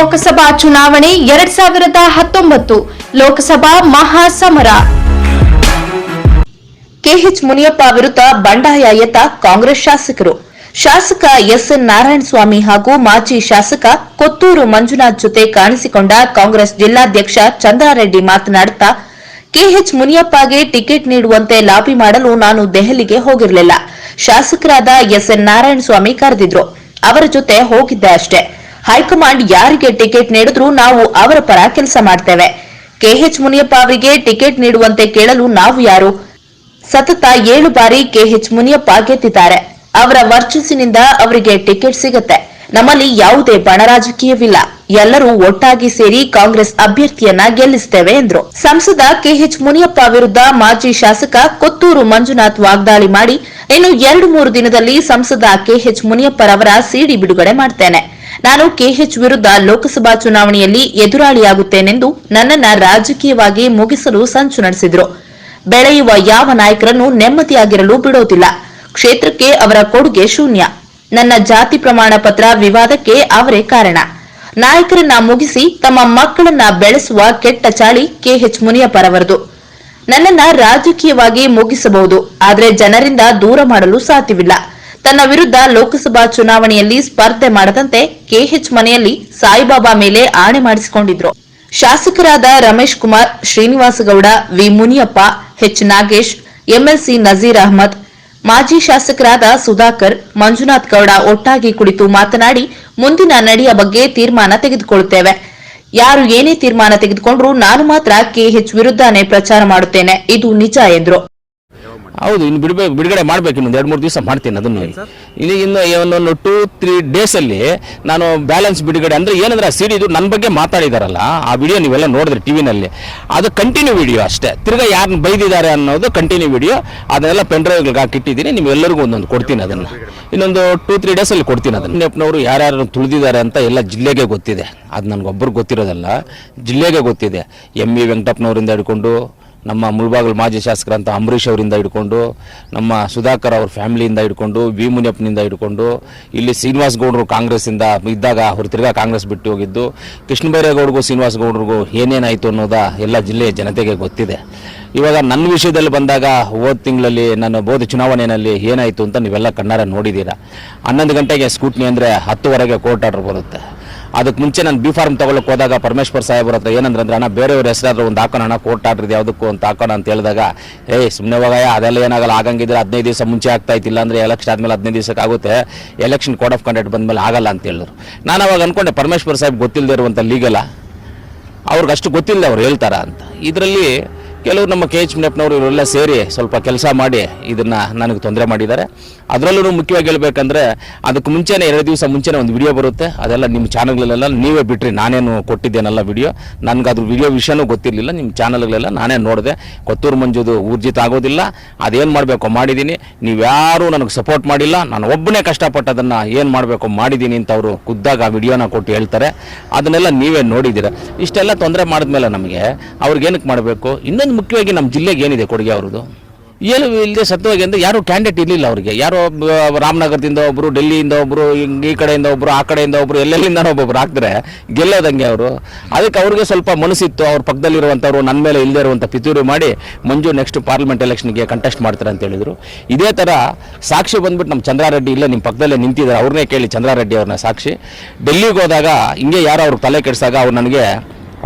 ಲೋಕಸಭಾ ಚುನಾವಣೆ ಎರಡ್ ಸಾವಿರದ ಹತ್ತೊಂಬತ್ತು, ಲೋಕಸಭಾ ಮಹಾಸಮರ. ಕೆಎಚ್ ಮುನಿಯಪ್ಪ ವಿರುದ್ಧ ಬಂಡಾಯ ಎತ್ತ ಕಾಂಗ್ರೆಸ್ ಶಾಸಕರು. ಶಾಸಕ ಎಸ್ಎನ್ ನಾರಾಯಣಸ್ವಾಮಿ ಹಾಗೂ ಮಾಜಿ ಶಾಸಕ ಕೊತ್ತೂರು ಮಂಜುನಾಥ್ ಜೊತೆ ಕಾಣಿಸಿಕೊಂಡ ಕಾಂಗ್ರೆಸ್ ಜಿಲ್ಲಾಧ್ಯಕ್ಷ ಚಂದ್ರಾರೆಡ್ಡಿ ಮಾತನಾಡುತ್ತಾ, ಕೆಎಚ್ ಮುನಿಯಪ್ಪಗೆ ಟಿಕೆಟ್ ನೀಡುವಂತೆ ಲಾಬಿ ಮಾಡಲು ನಾನು ದೆಹಲಿಗೆ ಹೋಗಿರಲಿಲ್ಲ. ಶಾಸಕರಾದ ಎಸ್ಎನ್ ನಾರಾಯಣಸ್ವಾಮಿ ಕರೆದಿದ್ರು. ಅವರ ಜೊತೆ ಹೋಗಿದ್ದೆ ಅಷ್ಟೇ. ಹೈಕಮಾಂಡ್ ಯಾರಿಗೆ ಟಿಕೆಟ್ ನೀಡಿದ್ರೂ ನಾವು ಅವರ ಪರ ಕೆಲಸ ಮಾಡ್ತೇವೆ. ಕೆಎಚ್ ಮುನಿಯಪ್ಪ ಅವರಿಗೆ ಟಿಕೆಟ್ ನೀಡುವಂತೆ ಕೇಳಲು ನಾವು ಯಾರು? ಸತತ ಏಳು ಬಾರಿ ಕೆಎಚ್ ಮುನಿಯಪ್ಪ ಗೆದ್ದಿದ್ದಾರೆ. ಅವರ ವರ್ಚಸ್ಸಿನಿಂದ ಅವರಿಗೆ ಟಿಕೆಟ್ ಸಿಗುತ್ತೆ. ನಮ್ಮಲ್ಲಿ ಯಾವುದೇ ಬಣ ರಾಜಕೀಯವಿಲ್ಲ. ಎಲ್ಲರೂ ಒಟ್ಟಾಗಿ ಸೇರಿ ಕಾಂಗ್ರೆಸ್ ಅಭ್ಯರ್ಥಿಯನ್ನ ಗೆಲ್ಲಿಸುತ್ತೇವೆ ಎಂದರು. ಸಂಸದ ಕೆಎಚ್ ಮುನಿಯಪ್ಪ ವಿರುದ್ಧ ಮಾಜಿ ಶಾಸಕ ಕೊತ್ತೂರು ಮಂಜುನಾಥ್ ವಾಗ್ದಾಳಿ ಮಾಡಿ, ಇನ್ನು ಎರಡು ಮೂರು ದಿನದಲ್ಲಿ ಸಂಸದ ಕೆಎಚ್ ಮುನಿಯಪ್ಪರವರ ಸಿಡಿ ಬಿಡುಗಡೆ ಮಾಡ್ತೇನೆ. ನಾನು ಕೆಎಚ್ ವಿರುದ್ಧ ಲೋಕಸಭಾ ಚುನಾವಣೆಯಲ್ಲಿ ಎದುರಾಳಿಯಾಗುತ್ತೇನೆಂದು ನನ್ನನ್ನ ರಾಜಕೀಯವಾಗಿ ಮುಗಿಸಲು ಸಂಚು ನಡೆಸಿದ್ರು. ಬೆಳೆಯುವ ಯಾವ ನಾಯಕರನ್ನು ನೆಮ್ಮದಿಯಾಗಿರಲು ಬಿಡೋದಿಲ್ಲ. ಕ್ಷೇತ್ರಕ್ಕೆ ಅವರ ಕೊಡುಗೆ ಶೂನ್ಯ. ನನ್ನ ಜಾತಿ ಪ್ರಮಾಣ ಪತ್ರ ವಿವಾದಕ್ಕೆ ಅವರೇ ಕಾರಣ. ನಾಯಕರನ್ನ ಮುಗಿಸಿ ತಮ್ಮ ಮಕ್ಕಳನ್ನ ಬೆಳೆಸುವ ಕೆಟ್ಟ ಚಾಳಿ ಕೆಎಚ್ ಮುನಿಯಪ್ಪರವರದು. ನನ್ನನ್ನ ರಾಜಕೀಯವಾಗಿ ಮುಗಿಸಬಹುದು, ಆದರೆ ಜನರಿಂದ ದೂರ ಮಾಡಲು ಸಾಧ್ಯವಿಲ್ಲ. ತನ್ನ ವಿರುದ್ಧ ಲೋಕಸಭಾ ಚುನಾವಣೆಯಲ್ಲಿ ಸ್ಪರ್ಧೆ ಮಾಡದಂತೆ ಕೆಎಚ್ ಮನೆಯಲ್ಲಿ ಸಾಯಿಬಾಬಾ ಮೇಲೆ ಆಣೆ ಮಾಡಿಸಿಕೊಂಡಿದ್ರು. ಶಾಸಕರಾದ Ramesh Kumar, Srinivasagowda, V Muniyappa, H Nagesh, MLC Nazeer Ahmed, ಮಾಜಿ ಶಾಸಕರಾದ ಸುಧಾಕರ್, ಮಂಜುನಾಥ್ ಗೌಡ ಒಟ್ಟಾಗಿ ಕುಳಿತು ಮಾತನಾಡಿ ಮುಂದಿನ ನಡೆಯ ಬಗ್ಗೆ ತೀರ್ಮಾನ ತೆಗೆದುಕೊಳ್ಳುತ್ತೇವೆ. ಯಾರು ಏನೇ ತೀರ್ಮಾನ ತೆಗೆದುಕೊಂಡ್ರೂ ನಾನು ಮಾತ್ರ ಕೆಎಚ್ ವಿರುದ್ಧನೇ ಪ್ರಚಾರ ಮಾಡುತ್ತೇನೆ. ಇದು ನಿಜ ಎಂದ್ರು. ಹೌದು ಇನ್ನು ಬಿಡ್ಬೇಕು ಬಿಡುಗಡೆ ಮಾಡ್ಬೇಕು ಇನ್ನೊಂದು ಎರಡು ಮೂರು ದಿವಸ ಮಾಡ್ತೀನಿ ಅದನ್ನು. ಇನ್ನು ಇನ್ನು ಒಂದೊಂದು ಟೂ ತ್ರೀ ಡೇಸಲ್ಲಿ ನಾನು ಬ್ಯಾಲೆನ್ಸ್ ಬಿಡುಗಡೆ ಅಂದರೆ ಏನಂದ್ರೆ ಆ ಸಿಡಿ ಇದು ನನ್ನ ಬಗ್ಗೆ ಮಾತಾಡಿದಾರಲ್ಲ ಆ ವಿಡಿಯೋ ನೀವೆಲ್ಲ ನೋಡಿದ್ರಿ ಟಿ ವಿನಲ್ಲಿ. ಅದು ಕಂಟಿನ್ಯೂ ವಿಡಿಯೋ ಅಷ್ಟೇ. ತಿರ್ಗಾ ಯಾರನ್ನ ಬೈದಿದ್ದಾರೆ ಅನ್ನೋದು ಕಂಟಿನ್ಯೂ ವಿಡಿಯೋ ಅದನ್ನೆಲ್ಲ ಪೆನ್ ಡ್ರೈವ್ಗೆ ಹಾಕಿಟ್ಟಿದ್ದೀನಿ. ನಿಮ್ಮೆಲ್ಲರಿಗೂ ಒಂದೊಂದು ಕೊಡ್ತೀನಿ ಅದನ್ನು. ಇನ್ನೊಂದು ಟೂ ತ್ರೀ ಡೇಸಲ್ಲಿ ಕೊಡ್ತೀನಿ ಅದನ್ನು. ನೆಪ್ನವರು ಯಾರ್ಯಾರು ತುಳಿದಿದ್ದಾರೆ ಅಂತ ಎಲ್ಲ ಜಿಲ್ಲೆಗೆ ಗೊತ್ತಿದೆ. ಅದು ನನಗೊಬ್ಬರು ಗೊತ್ತಿರೋದಲ್ಲ. ಜಿಲ್ಲೆಗೆ ಗೊತ್ತಿದೆ. ಎಂ ಇ ವೆಂಕಟಪ್ಪನವರಿಂದ ಹಿಡ್ಕೊಂಡು ನಮ್ಮ ಮುಳ್ಬಾಗಲು ಮಾಜಿ ಶಾಸಕರಂತ ಅಂಬರೀಷ್ ಅವರಿಂದ ಹಿಡ್ಕೊಂಡು, ನಮ್ಮ ಸುಧಾಕರ್ ಅವ್ರ ಫ್ಯಾಮಿಲಿಯಿಂದ ಹಿಡ್ಕೊಂಡು, ವಿ ಮುನಿಯಪ್ಪನಿಂದ ಹಿಡ್ಕೊಂಡು, ಇಲ್ಲಿ ಶ್ರೀನಿವಾಸ್ ಗೌಡರು ಕಾಂಗ್ರೆಸ್ಸಿಂದ ಇದ್ದಾಗ ಅವ್ರು ತಿರ್ಗಾ ಕಾಂಗ್ರೆಸ್ ಬಿಟ್ಟು ಹೋಗಿದ್ದು, ಕೃಷ್ಣ ಬೈರೇಗೌಡರಿಗೂ ಶ್ರೀನಿವಾಸ್ ಗೌಡರಿಗೂ ಏನೇನಾಯಿತು ಅನ್ನೋದ ಎಲ್ಲ ಜಿಲ್ಲೆಯ ಜನತೆಗೆ ಗೊತ್ತಿದೆ. ಇವಾಗ ನನ್ನ ವಿಷಯದಲ್ಲಿ ಬಂದಾಗ ಹೋದ ತಿಂಗಳಲ್ಲಿ ನನ್ನ ಬೋಧ ಚುನಾವಣೆಯಲ್ಲಿ ಏನಾಯಿತು ಅಂತ ನೀವೆಲ್ಲ ಕಣ್ಣಾರೆ ನೋಡಿದ್ದೀರಾ ಹನ್ನೊಂದು ಗಂಟೆಗೆ ಸ್ಕೂಟ್ನಿ ಅಂದರೆ ಹತ್ತುವರೆಗೆ ಕೋರ್ಟ್ ಆರ್ಡರ್ ಬರುತ್ತೆ. ಅದಕ್ಕೆ ಮುಂಚೆ ನಾನು ಬಿ ಫಾರ್ಮ್ ತಗೊಳಕ್ಕೆ ಹೋದಾಗ ಪರಮೇಶ್ವರ್ ಸಾಹೇಬ್ರ ಹತ್ರ ಏನಂದ್ರೆ ಅಂದ್ರೆ, ಅಣ್ಣ, ಬೇರೆಯವ್ರ ಹೆಸರಾದ್ರೆ ಒಂದು ಹಾಕೋಣ, ಅಣ್ಣ, ಕೋರ್ಟ್ ಯಾವುದಕ್ಕೂ ಅಂತ ಹಾಕೋಣ ಅಂತ ಹೇಳಿದಾಗ ಏಯ್ ಸುಮ್ಮನೆ ಹೋಗಯ್ಯ, ಅದೆಲ್ಲ ಏನಾಗಲ್ಲ ಆಗಂಗಿದ್ರೆ ಹದಿನೈದು ದಿವಸ ಮುಂಚೆ ಆಗ್ತಾ ಇತ್ತಿಲ್ಲ ಅಂದರೆ ಎಲೆಕ್ಷನ್ ಆದ್ಮೇಲೆ ಹದಿನೈದು ದಿವಸಕ್ಕೆ ಆಗುತ್ತೆ ಎಲೆಕ್ಷನ್ ಕೋಡ್ ಆಫ್ ಕಂಡಕ್ಟ್ ಬಂದ್ಮೇಲೆ ಆಗಲ್ಲ ಅಂತ ಹೇಳಿದ್ರು. ನಾನು ಅವಾಗ ಅನ್ಕೊಂಡೆ, ಪರಮೇಶ್ವರ್ ಸಾಹೇಬ್ ಗೊತ್ತಿಲ್ಲದೆ ಇರುವಂಥ ಲೀಗಲ್ಲ ಅವ್ರಿಗೆ ಅಷ್ಟು ಗೊತ್ತಿಲ್ಲ, ಅವ್ರು ಹೇಳ್ತಾರ ಅಂತ. ಇದರಲ್ಲಿ ಕೆಲವರು ನಮ್ಮ ಕೆ ಎಚ್ ಮುನಿಯಪ್ಪನವರು ಇವರೆಲ್ಲ ಸೇರಿ ಸ್ವಲ್ಪ ಕೆಲಸ ಮಾಡಿ ಇದನ್ನು ನನಗೆ ತೊಂದರೆ ಮಾಡಿದ್ದಾರೆ. ಅದರಲ್ಲೂ ಮುಖ್ಯವಾಗಿ ಹೇಳ್ಬೇಕಂದ್ರೆ ಅದಕ್ಕೆ ಮುಂಚೆನೇ ಎರಡು ದಿವಸ ಮುಂಚೆನೇ ಒಂದು ವಿಡಿಯೋ ಬರುತ್ತೆ. ಅದೆಲ್ಲ ನಿಮ್ಮ ಚಾನಲ್ಗಳಲ್ಲೆಲ್ಲ ನೀವೇ ಬಿಟ್ರಿ, ನಾನೇನು ಕೊಟ್ಟಿದ್ದೇನಲ್ಲ ವಿಡಿಯೋ. ನನಗೆ ಅದ್ರ ವಿಡಿಯೋ ವಿಷಯನೂ ಗೊತ್ತಿರಲಿಲ್ಲ, ನಿಮ್ಮ ಚಾನಲ್ಗಳೆಲ್ಲ ನಾನೇ ನೋಡಿದೆ. ಕೊತ್ತೂರು ಮಂಜುದು ಊರ್ಜಿತ ಆಗೋದಿಲ್ಲ. ಅದೇನು ಮಾಡಬೇಕು ಮಾಡಿದ್ದೀನಿ. ನೀವ್ಯಾರೂ ನನಗೆ ಸಪೋರ್ಟ್ ಮಾಡಿಲ್ಲ. ನಾನು ಒಬ್ಬನೇ ಕಷ್ಟಪಟ್ಟು ಅದನ್ನು ಏನು ಮಾಡಬೇಕು ಮಾಡಿದ್ದೀನಿ ಅಂತ ಅವರು ಖುದ್ದಾಗ ಆ ವಿಡಿಯೋನ ಕೊಟ್ಟು ಹೇಳ್ತಾರೆ. ಅದನ್ನೆಲ್ಲ ನೀವೇ ನೋಡಿದ್ದೀರ. ಇಷ್ಟೆಲ್ಲ ತೊಂದರೆ ಮಾಡಿದ್ಮೇಲೆ ನಮಗೆ ಅವ್ರಿಗೇನಕ್ಕೆ ಮಾಡಬೇಕು? ಇನ್ನೊಂದು ಮುಖ್ಯವಾಗಿ ನಮ್ಮ ಜಿಲ್ಲೆಗೆ ಏನಿದೆ ಕೊಡುಗೆ ಅವ್ರದ್ದು? ಏನು ಇಲ್ಲದೆ ಸತ್ಯವಾಗಿ ಅಂದರೆ ಯಾರೂ ಕ್ಯಾಂಡಿಡೇಟ್ ಇರಲಿಲ್ಲ ಅವರಿಗೆ. ಯಾರೋ ರಾಮನಗರದಿಂದ ಒಬ್ಬರು ಡೆಲ್ಲಿಯಿಂದ ಒಬ್ಬರು ಈ ಕಡೆಯಿಂದ ಒಬ್ಬರು ಆ ಕಡೆಯಿಂದ ಒಬ್ಬರು ಎಲ್ಲೆಲ್ಲಿಂದ ಒಬ್ಬೊಬ್ರು ಹಾಕಿದ್ರೆ ಗೆಲ್ಲೋದಂಗೆ ಅವರು. ಅದಕ್ಕೆ ಅವ್ರಿಗೆ ಸ್ವಲ್ಪ ಮನಸ್ಸಿತ್ತು. ಅವ್ರ ಪಕ್ಕದಲ್ಲಿರುವಂಥವ್ರು ನನ್ನ ಮೇಲೆ ಇಲ್ಲದೆ ಇರುವಂಥ ಪಿತೂರಿ ಮಾಡಿ ಮಂಜು ನೆಕ್ಸ್ಟ್ ಪಾರ್ಲಿಮೆಂಟ್ ಎಲೆಕ್ಷನ್ಗೆ ಕಂಟೆಸ್ಟ್ ಮಾಡ್ತಾರೆ ಅಂತ ಹೇಳಿದರು. ಇದೇ ಥರ ಸಾಕ್ಷಿ ಬಂದ್ಬಿಟ್ಟು ನಮ್ಮ ಚಂದ್ರಾರೆಡ್ಡಿ ಇಲ್ಲ ನಿಮ್ಮ ಪಕ್ಕದಲ್ಲೇ ನಿಂತಿದ್ದಾರೆ. ಅವ್ರನ್ನೇ ಕೇಳಿ ಚಂದ್ರಾರೆಡ್ಡಿ ಅವ್ರನ್ನ ಸಾಕ್ಷಿ. ಡೆಲ್ಲಿಗೆ ಹೋದಾಗ, ಹಿಂಗೆ ಯಾರೋ ಅವ್ರಿಗೆ ತಲೆ ಕೆಡಿಸಾಗ ಅವ್ರು ನನಗೆ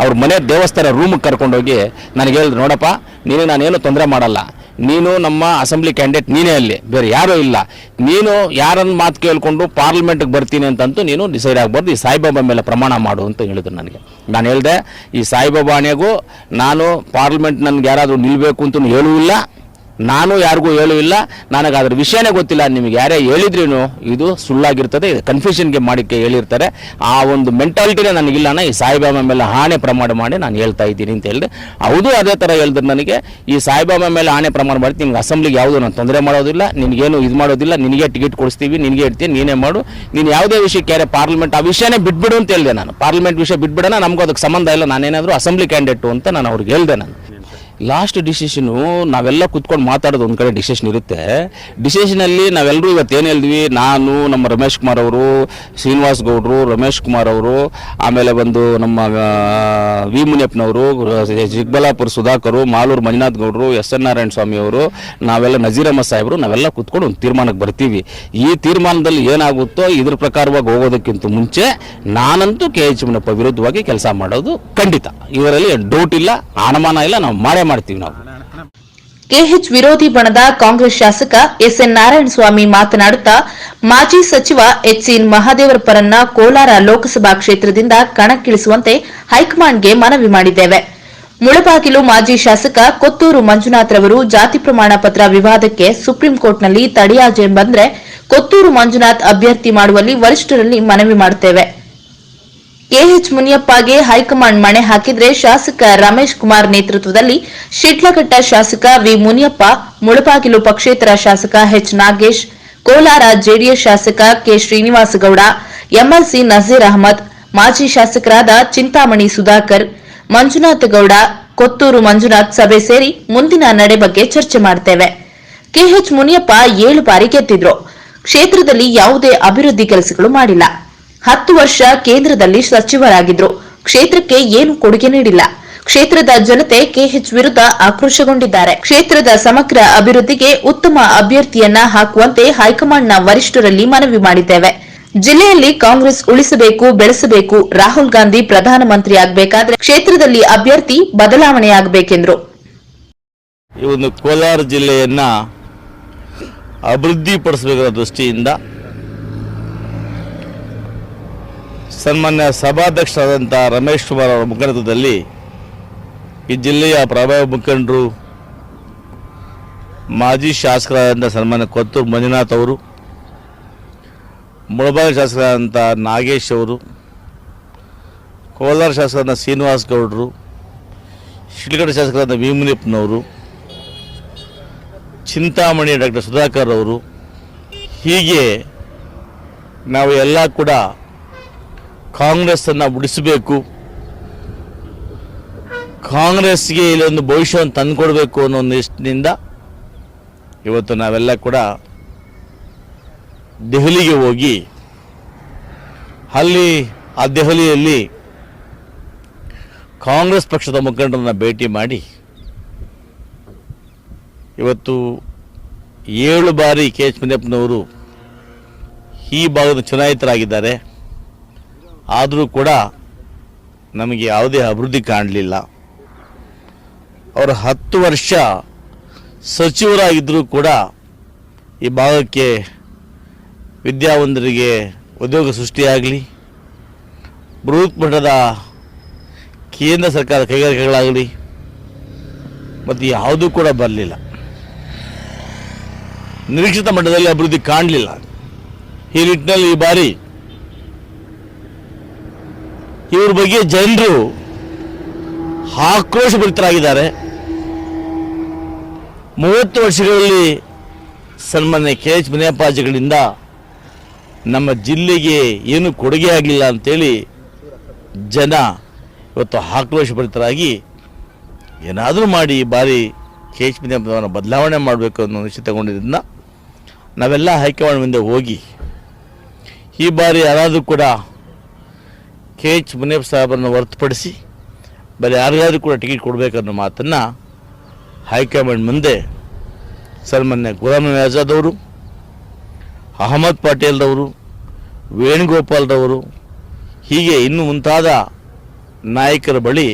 ಅವ್ರ ಮನೆ ದೇವಸ್ಥಾನ ರೂಮಿಗೆ ಕರ್ಕೊಂಡೋಗಿ ನನಗೆ ಹೇಳಿದ್ರು, ನೋಡಪ್ಪ, ನೀನು ನಾನೇನು ತೊಂದರೆ ಮಾಡಲ್ಲ. ನೀನು ನಮ್ಮ ಅಸೆಂಬ್ಲಿ ಕ್ಯಾಂಡಿಡೇಟ್ ನೀನೇ ಅಲ್ಲಿ, ಬೇರೆ ಯಾರೂ ಇಲ್ಲ. ನೀನು ಯಾರನ್ನ ಮಾತು ಕೇಳಿಕೊಂಡು ಪಾರ್ಲಿಮೆಂಟ್ಗೆ ಬರ್ತೀನಿ ಅಂತಂತೂ ನೀನು ಡಿಸೈಡ್ ಆಗಬಾರ್ದು, ಈ ಸಾಯಿಬಾಬಾ ಮೇಲೆ ಪ್ರಮಾಣ ಮಾಡು ಅಂತ ಹೇಳಿದ್ರು ನನಗೆ. ನಾನು ಹೇಳಿದೆ, ಈ ಸಾಯಿಬಾಬಾ ಆಣೆಗೂ ನಾನು ಪಾರ್ಲಿಮೆಂಟ್ ನನಗೆ ಯಾರಾದರೂ ನಿಲ್ಲಬೇಕು ಅಂತ ಹೇಳುವಿಲ್ಲ ನಾನು ಯಾರಿಗೂ ಹೇಳೂ ಇಲ್ಲ ನನಗೆ ಅದ್ರ ವಿಷಯನೇ ಗೊತ್ತಿಲ್ಲ, ನಿಮಗೆ ಯಾರೇ ಹೇಳಿದ್ರೂ ಇದು ಸುಳ್ಳಾಗಿರ್ತದೆ, ಇದು ಕನ್ಫ್ಯೂಷನ್ಗೆ ಮಾಡಿಕ್ಕೆ ಹೇಳಿರ್ತಾರೆ. ಆ ಒಂದು ಮೆಂಟಾಲಿಟಿನೇ ನನಗಿಲ್ಲನ ಈ ಸಾಯಿಬಾಬಾ ಮೇಲೆ ಆಣೆ ಪ್ರಮಾಣ ಮಾಡಿ ನಾನು ಹೇಳ್ತಾ ಇದ್ದೀನಿ ಅಂತ ಹೇಳಿದೆ. ಹೌದು, ಅದೇ ಥರ ಹೇಳಿದ್ರು ನನಗೆ, ಈ ಸಾಯಿಬಾಬಾ ಮೇಲೆ ಆಣೆ ಪ್ರಮಾಣ ಮಾಡಿ, ನಿಮ್ಗೆ ಅಸೆಂಬ್ಲಿಗೆ ಯಾವುದು ನಾನು ತೊಂದರೆ ಮಾಡೋದಿಲ್ಲ, ನಿನಗೇನು ಇದು ಮಾಡೋದಿಲ್ಲ, ನಿನಗೆ ಟಿಕೆಟ್ ಕೊಡಿಸ್ತೀವಿ, ನಿನಗೆ ಇಡ್ತೀನಿ ನೀನೇ ಮಾಡು. ನೀನು ಯಾವುದೇ ವಿಷಯಕ್ಕೆ ಯಾರೇ ಪಾರ್ಲಿಮೆಂಟ್ ಆ ವಿಷಯನೇ ಬಿಟ್ಬಿಡು ಅಂತ ಹೇಳಿದೆ ನಾನು. ಪಾರ್ಲಿಮೆಂಟ್ ವಿಷಯ ಬಿಟ್ಬಿಡೋಣ, ನಮಗೂ ಅದಕ್ಕೆ ಸಂಬಂಧ ಇಲ್ಲ, ನಾನೇನಾದರೂ ಅಸೆಂಬ್ಲಿ ಕ್ಯಾಂಡಿಡೇಟು ಅಂತ ನಾನು ಅವ್ರಿಗೆ ಹೇಳಿದೆ ನಾನು. ಲಾಸ್ಟ್ ಡಿಸಿಷನು ನಾವೆಲ್ಲ ಕುತ್ಕೊಂಡು ಮಾತಾಡೋದು ಒಂದು ಕಡೆ ಡಿಸಿಷನ್ ಇರುತ್ತೆ. ಡಿಸಿಷನಲ್ಲಿ ನಾವೆಲ್ಲರೂ ಇವತ್ತು ಏನು ಹೇಳಿದ್ವಿ? ನಾನು, ನಮ್ಮ ರಮೇಶ್ ಕುಮಾರ್ ಅವರು, ಶ್ರೀನಿವಾಸ್ ಗೌಡ್ರು, ರಮೇಶ್ ಕುಮಾರ್ ಅವರು, ಆಮೇಲೆ ಬಂದು ನಮ್ಮ ವಿ ಮುನಿಯಪ್ಪನವರು ಚಿಕ್ಕಬಳ್ಳಾಪುರ ಸುಧಾಕರು ಮಾಲೂರು ಮಂಜುನಾಥ್ ಗೌಡ್ರು ಎಸ್ ಎನ್ ನಾರಾಯಣ ಸ್ವಾಮಿ ಅವರು ನಾವೆಲ್ಲ ನಜೀರಮ್ಮ ಸಾಹೇಬರು ನಾವೆಲ್ಲ ಕುತ್ಕೊಂಡು ಒಂದು ತೀರ್ಮಾನಕ್ಕೆ ಬರ್ತೀವಿ ಈ ತೀರ್ಮಾನದಲ್ಲಿ ಏನಾಗುತ್ತೋ ಇದ್ರ ಪ್ರಕಾರವಾಗಿ ಹೋಗೋದಕ್ಕಿಂತ ಮುಂಚೆ ನಾನಂತೂ ಕೆ ಎಚ್ ಮುನಪ್ಪ ವಿರುದ್ಧವಾಗಿ ಕೆಲಸ ಮಾಡೋದು ಖಂಡಿತ ಇವರಲ್ಲಿ ಡೌಟ್ ಇಲ್ಲ ಅನುಮಾನ ಇಲ್ಲ ನಾವು ಮಾಡೇ ಮಾಡ್ತೀವಿ ನಾವು. ಕೆಎಚ್ ವಿರೋಧಿ ಬಣದ ಕಾಂಗ್ರೆಸ್ ಶಾಸಕ ಎಸ್ಎನ್ ನಾರಾಯಣಸ್ವಾಮಿ ಮಾತನಾಡುತ್ತಾ, ಮಾಜಿ ಸಚಿವ ಎಚ್ಸಿನ್ ಮಹಾದೇವರ ಪರನ್ನ ಕೋಲಾರ ಲೋಕಸಭಾ ಕ್ಷೇತ್ರದಿಂದ ಕಣಕ್ಕಿಳಿಸುವಂತೆ ಹೈಕಮಾಂಡ್ಗೆ ಮನವಿ ಮಾಡಿದ್ದೇವೆ. ಮುಳಬಾಗಿಲು ಮಾಜಿ ಶಾಸಕ ಕೊತ್ತೂರು ಮಂಜುನಾಥ್ ರವರು ಜಾತಿ ಪ್ರಮಾಣ ಪತ್ರ ವಿವಾದಕ್ಕೆ ಸುಪ್ರೀಂ ಕೋರ್ಟ್ನಲ್ಲಿ ತಡೆಯಾಜೆ ಬಂದ್ರೆ ಕೊತ್ತೂರು ಮಂಜುನಾಥ್ ಅಭ್ಯರ್ಥಿ ಮಾಡುವಲ್ಲಿ ವರಿಷ್ಠರಲ್ಲಿ ಮನವಿ ಮಾಡುತ್ತೇವೆ. ಕೆಎಚ್ ಮುನಿಯಪ್ಪಗೆ ಹೈಕಮಾಂಡ್ ಮಣೆ ಹಾಕಿದ್ರೆ ಶಾಸಕ ರಮೇಶ್ ಕುಮಾರ್ ನೇತೃತ್ವದಲ್ಲಿ ಶಿಟ್ಲಘಟ್ಟ ಶಾಸಕ ವಿ ಮುನಿಯಪ್ಪ, ಮುಳಬಾಗಿಲು ಪಕ್ಷೇತರ ಶಾಸಕ ಎಚ್ ನಾಗೇಶ್, ಕೋಲಾರ ಜೆಡಿಎಸ್ ಶಾಸಕ ಕೆ ಶ್ರೀನಿವಾಸಗೌಡ, ಎಂಎಲ್ಸಿ ನಜೀರ್ ಅಹಮದ್, ಮಾಜಿ ಶಾಸಕರಾದ ಚಿಂತಾಮಣಿ ಸುಧಾಕರ್, ಮಂಜುನಾಥ ಗೌಡ, ಕೊತ್ತೂರು ಮಂಜುನಾಥ್ ಸಭೆ ಸೇರಿ ಮುಂದಿನ ನಡೆ ಬಗ್ಗೆ ಚರ್ಚೆ ಮಾಡುತ್ತೇವೆ ಕೆಎಚ್ ಮುನಿಯಪ್ಪ ಏಳು ಬಾರಿ ಗೆದ್ದಿದ್ರು. ಕ್ಷೇತ್ರದಲ್ಲಿ ಯಾವುದೇ ಅಭಿವೃದ್ಧಿ ಕೆಲಸಗಳು ಮಾಡಿಲ್ಲ. ಹತ್ತು ವರ್ಷ ಕೇಂದ್ರದಲ್ಲಿ ಸಚಿವರಾಗಿದ್ರು. ಕ್ಷೇತ್ರಕ್ಕೆ ಏನು ಕೊಡುಗೆ ನೀಡಿಲ್ಲ. ಕ್ಷೇತ್ರದ ಜನತೆ ಕೆಎಚ್ ವಿರುದ್ಧ ಆಕ್ರೋಶಗೊಂಡಿದ್ದಾರೆ. ಕ್ಷೇತ್ರದ ಸಮಗ್ರ ಅಭಿವೃದ್ಧಿಗೆ ಉತ್ತಮ ಅಭ್ಯರ್ಥಿಯನ್ನ ಹಾಕುವಂತೆ ಹೈಕಮಾಂಡ್ನ ವರಿಷ್ಠರಲ್ಲಿ ಮನವಿ ಮಾಡಿದ್ದೇವೆ. ಜಿಲ್ಲೆಯಲ್ಲಿ ಕಾಂಗ್ರೆಸ್ ಉಳಿಸಬೇಕು, ಬೆಳೆಸಬೇಕು, ರಾಹುಲ್ ಗಾಂಧಿ ಪ್ರಧಾನಮಂತ್ರಿ ಆಗಬೇಕಾದ್ರೆ ಕ್ಷೇತ್ರದಲ್ಲಿ ಅಭ್ಯರ್ಥಿ ಬದಲಾವಣೆಯಾಗಬೇಕೆಂದರು. ಈ ಕೋಲಾರ ಜಿಲ್ಲೆಯನ್ನ ಅಭಿವೃದ್ಧಿಪಡಿಸಬೇಕಾದ ದೃಷ್ಟಿಯಿಂದ ಸನ್ಮಾನ್ಯ ಸಭಾಧ್ಯಕ್ಷರಾದಂಥ ರಮೇಶ್ ಕುಮಾರ್ ಅವರ ಮುಖಂಡತ್ವದಲ್ಲಿ ಈ ಜಿಲ್ಲೆಯ ಪ್ರಭಾವ ಮುಖಂಡರು, ಮಾಜಿ ಶಾಸಕರಾದಂಥ ಸನ್ಮಾನ್ಯ ಕೊತ್ತೂರು ಮಂಜುನಾಥ್ ಅವರು, ಮುಳಬಾಗಿ ಶಾಸಕರಾದಂಥ ನಾಗೇಶ್ ಅವರು, ಕೋಲಾರ ಶಾಸಕರಾದ ಶ್ರೀನಿವಾಸ್ ಗೌಡರು, ಶಿಡ್ಲಘಟ್ಟ ಶಾಸಕರಾದ ಭೀಮನಿಪ್ಪನವರು ಚಿಂತಾಮಣಿ ಡಾಕ್ಟರ್ ಸುಧಾಕರ್ ಅವರು, ಹೀಗೆ ನಾವು ಎಲ್ಲ ಕೂಡ ಕಾಂಗ್ರೆಸ್ಸನ್ನು ಉಡಿಸಬೇಕು. ಕಾಂಗ್ರೆಸ್ಗೆ ಇಲ್ಲೊಂದು ಭವಿಷ್ಯವನ್ನು ತಂದುಕೊಡ್ಬೇಕು ಅನ್ನೋ ಒಂದು ಇಷ್ಟಿನಿಂದ ಇವತ್ತು ನಾವೆಲ್ಲ ಕೂಡ ದೆಹಲಿಗೆ ಹೋಗಿ ಅಲ್ಲಿ, ಆ ದೆಹಲಿಯಲ್ಲಿ ಕಾಂಗ್ರೆಸ್ ಪಕ್ಷದ ಮುಖಂಡರನ್ನು ಭೇಟಿ ಮಾಡಿ ಇವತ್ತು ಏಳು ಬಾರಿ ಕೆ ಎಚ್ ಮುನಿಯಪ್ಪನವರು ಈ ಭಾಗದ ಚುನಾಯಿತರಾಗಿದ್ದಾರೆ. ಆದರೂ ಕೂಡ ನಮಗೆ ಯಾವುದೇ ಅಭಿವೃದ್ಧಿ ಕಾಣಲಿಲ್ಲ. ಅವರು ಹತ್ತು ವರ್ಷ ಸಚಿವರಾಗಿದ್ದರೂ ಕೂಡ ಈ ಭಾಗಕ್ಕೆ ವಿದ್ಯಾವಂತರಿಗೆ ಉದ್ಯೋಗ ಸೃಷ್ಟಿಯಾಗಲಿ, ಬೃಹತ್ ಮಟ್ಟದ ಕೇಂದ್ರ ಸರ್ಕಾರ ಕೈಗಾರಿಕೆಗಳಾಗಲಿ, ಮತ್ತು ಯಾವುದೂ ಕೂಡ ಬರಲಿಲ್ಲ. ನಿರೀಕ್ಷಿತ ಮಟ್ಟದಲ್ಲಿ ಅಭಿವೃದ್ಧಿ ಕಾಣಲಿಲ್ಲ. ಈ ನಿಟ್ಟಿನಲ್ಲಿ ಈ ಬಾರಿ ಇವ್ರ ಬಗ್ಗೆ ಜನರು ಆಕ್ರೋಶಭರಿತರಾಗಿದ್ದಾರೆ ಮೂವತ್ತು ವರ್ಷಗಳಲ್ಲಿ ಸನ್ಮಾನ್ಯ ಕೆ ಎಚ್ ಮುನಿಯಪ್ಪಾಜಿಗಳಿಂದ ನಮ್ಮ ಜಿಲ್ಲೆಗೆ ಏನು ಕೊಡುಗೆ ಆಗಲಿಲ್ಲ ಅಂತೇಳಿ ಜನ ಇವತ್ತು ಆಕ್ರೋಶಭರಿತರಾಗಿ ಏನಾದರೂ ಮಾಡಿ ಈ ಬಾರಿ ಕೆ ಎಚ್ ಮುನಿಯಪ್ಪನವರನ್ನ ಬದಲಾವಣೆ ಮಾಡಬೇಕು ಅನ್ನೋ ನಿಶ್ಚಿತ ತಗೊಂಡಿದ್ದನ್ನು ನಾವೆಲ್ಲ ಹೈಕಮಾಂಡ್ ಮುಂದೆ ಹೋಗಿ ಈ ಬಾರಿ ಯಾರಾದರೂ ಕೂಡ ಕೆ ಎಚ್ ಮುನಿಯಪ್ಪ ಸಾಹೇಬರನ್ನು ಹೊರತುಪಡಿಸಿ ಬರೀ ಯಾರಿಗಾದ್ರೂ ಕೂಡ ಟಿಕೆಟ್ ಕೊಡಬೇಕನ್ನೋ ಮಾತನ್ನು ಹೈಕಮಾಂಡ್ ಮುಂದೆ ಸನ್ಮಾನ್ಯ ಗುಲಾಮ್ ನಬಿ ಆಜಾದ್ ಅವರು ಅಹಮದ್ ಪಟೇಲ್ರವರು, ವೇಣುಗೋಪಾಲ್ರವರು, ಹೀಗೆ ಇನ್ನು ಮುಂತಾದ ನಾಯಕರ ಬಳಿ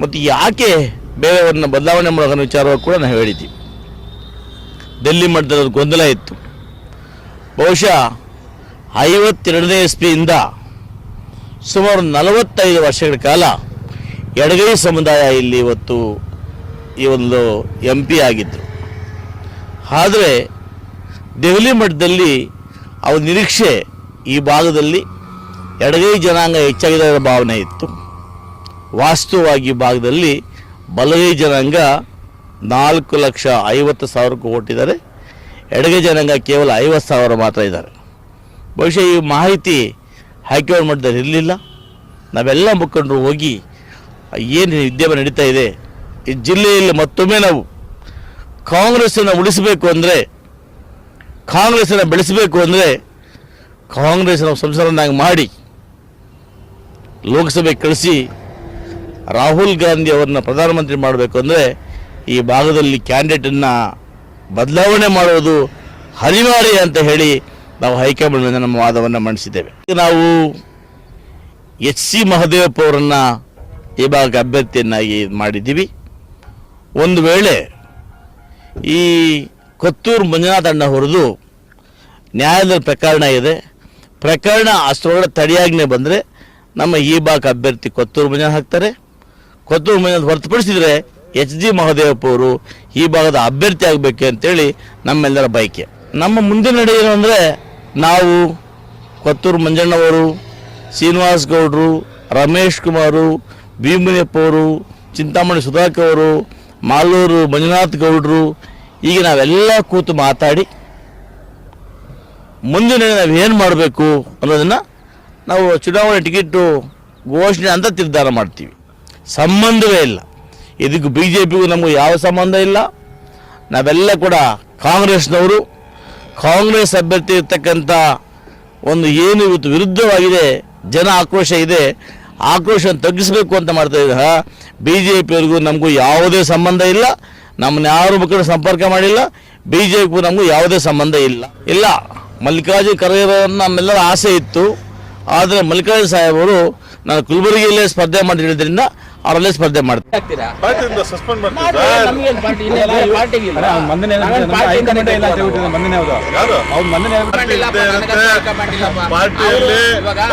ಮತ್ತು ಯಾಕೆ ಬೇರೆಯವರನ್ನ ಬದಲಾವಣೆ ಮಾಡೋದನ್ನು ವಿಚಾರವಾಗಿ ಕೂಡ ನಾವು ಹೇಳಿದ್ದೀವಿ ಡೆಲ್ಲಿ ಮಟ್ಟದಲ್ಲಿ ಗೊಂದಲ ಇತ್ತು. ಬಹುಶಃ ಐವತ್ತೆರಡನೇ ಇಸ್ವಿಯಿಂದ ಸುಮಾರು ನಲವತ್ತೈದು ವರ್ಷಗಳ ಕಾಲ ಎಡಗೈ ಸಮುದಾಯ ಇಲ್ಲಿ ಇವತ್ತು ಈ ಒಂದು ಎಂ ಪಿ ಆಗಿದ್ದರು ಆದರೆ ದೆಹಲಿ ಮಠದಲ್ಲಿ ಅವ್ರ ನಿರೀಕ್ಷೆ ಈ ಭಾಗದಲ್ಲಿ ಎಡಗೈ ಜನಾಂಗ ಹೆಚ್ಚಾಗಿದೆ ಅನ್ನೋ ಭಾವನೆ ಇತ್ತು. ವಾಸ್ತವವಾಗಿ ಭಾಗದಲ್ಲಿ ಬಲಗೈ ಜನಾಂಗ ನಾಲ್ಕು ಲಕ್ಷ ಐವತ್ತು ಸಾವಿರಕ್ಕೂ ಕೊಟ್ಟಿದ್ದಾರೆ. ಎಡಗೈ ಜನಾಂಗ ಕೇವಲ ಐವತ್ತು ಸಾವಿರ ಮಾತ್ರ ಇದ್ದಾರೆ. ಬಹುಶಃ ಈ ಮಾಹಿತಿ ಹೈಕಮಾಂಡ್ ಮಟ್ಟದಲ್ಲಿ ಇರಲಿಲ್ಲ. ನಾವೆಲ್ಲ ಮುಖಂಡರು ಹೋಗಿ ಏನು ಉದ್ಯಮ ನಡೀತಾ ಇದೆ, ಈ ಜಿಲ್ಲೆಯಲ್ಲಿ ಮತ್ತೊಮ್ಮೆ ನಾವು ಕಾಂಗ್ರೆಸ್ಸನ್ನು ಉಳಿಸಬೇಕು ಅಂದರೆ, ಕಾಂಗ್ರೆಸ್ಸನ್ನು ಬೆಳೆಸಬೇಕು ಅಂದರೆ ಕಾಂಗ್ರೆಸ್ ನಾವು ಸಂಸದನ್ನಾಗಿ ಮಾಡಿ ಲೋಕಸಭೆ ಕಳಿಸಿ ರಾಹುಲ್ ಗಾಂಧಿ ಅವರನ್ನ ಪ್ರಧಾನಮಂತ್ರಿ ಮಾಡಬೇಕು ಅಂದರೆ ಈ ಭಾಗದಲ್ಲಿ ಕ್ಯಾಂಡಿಡೇಟನ್ನು ಬದಲಾವಣೆ ಮಾಡೋದು ಅನಿವಾರ್ಯ ಅಂತ ಹೇಳಿ ನಾವು ಹೈಕಮಾಂಡ್ ನಮ್ಮ ವಾದವನ್ನು ಮಂಡಿಸಿದ್ದೇವೆ. ನಾವು ಎಚ್ ಸಿ ಮಹದೇವಪ್ಪ ಅವರನ್ನು ಈ ಭಾಗ ಅಭ್ಯರ್ಥಿಯನ್ನಾಗಿ ಮಾಡಿದ್ದೀವಿ. ಒಂದು ವೇಳೆ ಈ ಕೊತ್ತೂರು ಮಂಜುನಾಥ ಅಣ್ಣ ಹೊರದು ನ್ಯಾಯಾಲಯದ ಪ್ರಕರಣ ಇದೆ. ಪ್ರಕರಣ ಅಷ್ಟರೊಳಗೆ ತಡೆಯಾಜ್ಞೆ ಬಂದರೆ ನಮ್ಮ ಈ ಭಾಗ ಅಭ್ಯರ್ಥಿ ಕೊತ್ತೂರು ಮಂಜುನಾಥ್ ಹಾಕ್ತಾರೆ ಕೊತ್ತೂರು ಮಂಜುನಾಥ್ ಹೊರತುಪಡಿಸಿದರೆ ಎಚ್ ಜಿ ಮಹದೇವಪ್ಪ ಅವರು ಈ ಭಾಗದ ಅಭ್ಯರ್ಥಿ ಆಗಬೇಕು ಅಂತೇಳಿ ನಮ್ಮೆಲ್ಲರ ಬಯಕೆ. ನಮ್ಮ ಮುಂದಿನ ನಡೆ ಏನು ಅಂದರೆ ನಾವು ಕೊತ್ತೂರು ಮಂಜಣ್ಣವರು ಶ್ರೀನಿವಾಸ್ ಗೌಡರು ರಮೇಶ್ ಕುಮಾರು ಭೀಮುನಿಯಪ್ಪ ಅವರು ಚಿಂತಾಮಣಿ ಸುಧಾಕರ್ ಅವರು ಮಾಲೂರು ಮಂಜುನಾಥ್ ಗೌಡರು ಈಗ ನಾವೆಲ್ಲ ಕೂತು ಮಾತಾಡಿ ಮುಂದಿನ ನಾವು ಏನು ಮಾಡಬೇಕು ಅನ್ನೋದನ್ನು ನಾವು ಚುನಾವಣೆ ಟಿಕೆಟು ಘೋಷಣೆ ಅಂತ ನಿರ್ಧಾರ ಮಾಡ್ತೀವಿ. ಸಂಬಂಧವೇ ಇಲ್ಲ. ಇದಕ್ಕೂ ಬಿ ಜೆ ಪಿಗೂ ನಮಗೂ ಯಾವ ಸಂಬಂಧ ಇಲ್ಲ. ನಾವೆಲ್ಲ ಕೂಡ ಕಾಂಗ್ರೆಸ್ನವರು ಕಾಂಗ್ರೆಸ್ ಅಭ್ಯರ್ಥಿ ಇರ್ತಕ್ಕಂಥ ಒಂದು ಏನು ಇವತ್ತು ವಿರುದ್ಧವಾಗಿದೆ, ಜನ ಆಕ್ರೋಶ ಇದೆ ಆಕ್ರೋಶ ತಗ್ಗಿಸಬೇಕು ಅಂತ ಮಾಡ್ತಾ ಇದ್ದ ಬಿ ಜೆ ಪಿಯವ್ರಿಗೂ ನಮಗೂ ಯಾವುದೇ ಸಂಬಂಧ ಇಲ್ಲ, ನಮ್ಮನ್ನ ಯಾರು ಮುಖಂಡ ಸಂಪರ್ಕ ಮಾಡಿಲ್ಲ ಬಿ ಜೆ ಪಿಗೂ ನಮಗೂ ಯಾವುದೇ ಸಂಬಂಧ ಇಲ್ಲ. ಇಲ್ಲ, ಮಲ್ಲಿಕಾರ್ಜುನ್ ಖರ್ಗೆ ನಮ್ಮೆಲ್ಲರ ಆಸೆ ಇತ್ತು, ಆದರೆ ಮಲ್ಲಿಕಾರ್ಜುನ ಸಾಹೇಬರು ನಾನು ಕುಲಬುರಗಿಯಲ್ಲೇ ಸ್ಪರ್ಧೆ ಮಾಡಿ ಹೇಳಿದ್ರಿಂದ ಅವರಲ್ಲೇ ಸ್ಪರ್ಧೆ ಮಾಡ್ತಾರೆ. ಪಾರ್ಟಿಯಿಂದ ಸಸ್ಪೆಂಡ್ ಮಾಡ್ತೀವಿ ಸರ್ ಪಾರ್ಟಿ? ಇದ್ದೇ ಇರುತ್ತೆ. ಪಾರ್ಟಿಯಲ್ಲಿ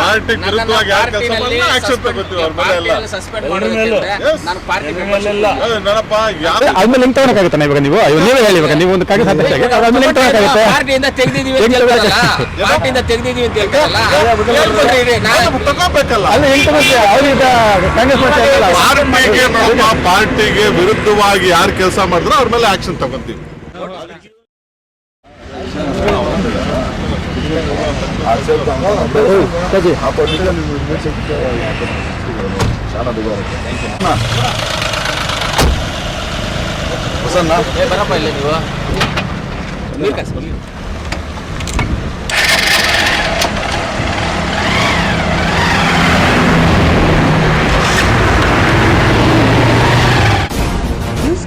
ಪಾರ್ಟಿ ವಿರುದ್ಧವಾಗಿ ಯಾರು ಕೆಲಸ ಮಾಡಿದ್ರೆ ಆಕ್ಷನ್ ತಗೋತೀವಿ ಅವ್ರ ಮೇಲೆ ಎಲ್ಲ. ಏ, ನನಪ್ಪ ಯಾರು? ಅದ್ಮೇಲೆ ಹೆಂಗ್ ತಗೊಳಕಾಗುತ್ತೆ ಇವಾಗ ನೀವು? ನೀವು ನೀವೇ ಹೇಳಿ ಇವಾಗ ನೀವು ಒಂದು ಕಾಗದ ಸಾಧ್ಯ ಅದ್ಮೇಲೆ ತಗೊಳಕಾಗುತ್ತೆ ಪಾರ್ಟಿಯಿಂದ ಅಂತ ಹೇಳ್ತಾರಲ್ಲ ಪಾರ್ಟಿಯಿಂದ ತೆಗ್ದಿದೀವಿ ಅಂತ ಹೇಳ್ತಾರಲ್ಲ ನಾನು- ತಗೋಬೇಕಲ್ಲ? ಅಲ್ಲಿ ಹೆಂಗ್ ತಗೋತೀಯ ಅವ್ರೀಗ ಕಾಂಗ್ರೆಸ್ ಪಕ್ಷ ಪಾರ್ಟಿಗೆ ನಮ್ಮ ಪಾರ್ಟಿಗೆ ವಿರುದ್ಧವಾಗಿ ಯಾರು ಕೆಲಸ ಮಾಡಿದ್ರು ಅವ್ರ ಮೇಲೆ ಆಕ್ಷನ್ ತಗೊಂತೀವಿ. ಏ, ಬರಪ್ಪ ಇಲ್ಲಿ ನೀವು.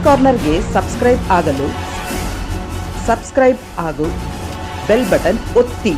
ಕಾರ್ನರ್ಗೆ ಸಬ್ಸ್ಕ್ರೈಬ್ ಆಗಲು ಸಬ್ಸ್ಕ್ರೈಬ್ ಹಾಗೂ ಬೆಲ್ ಬಟನ್ ಒತ್ತಿ.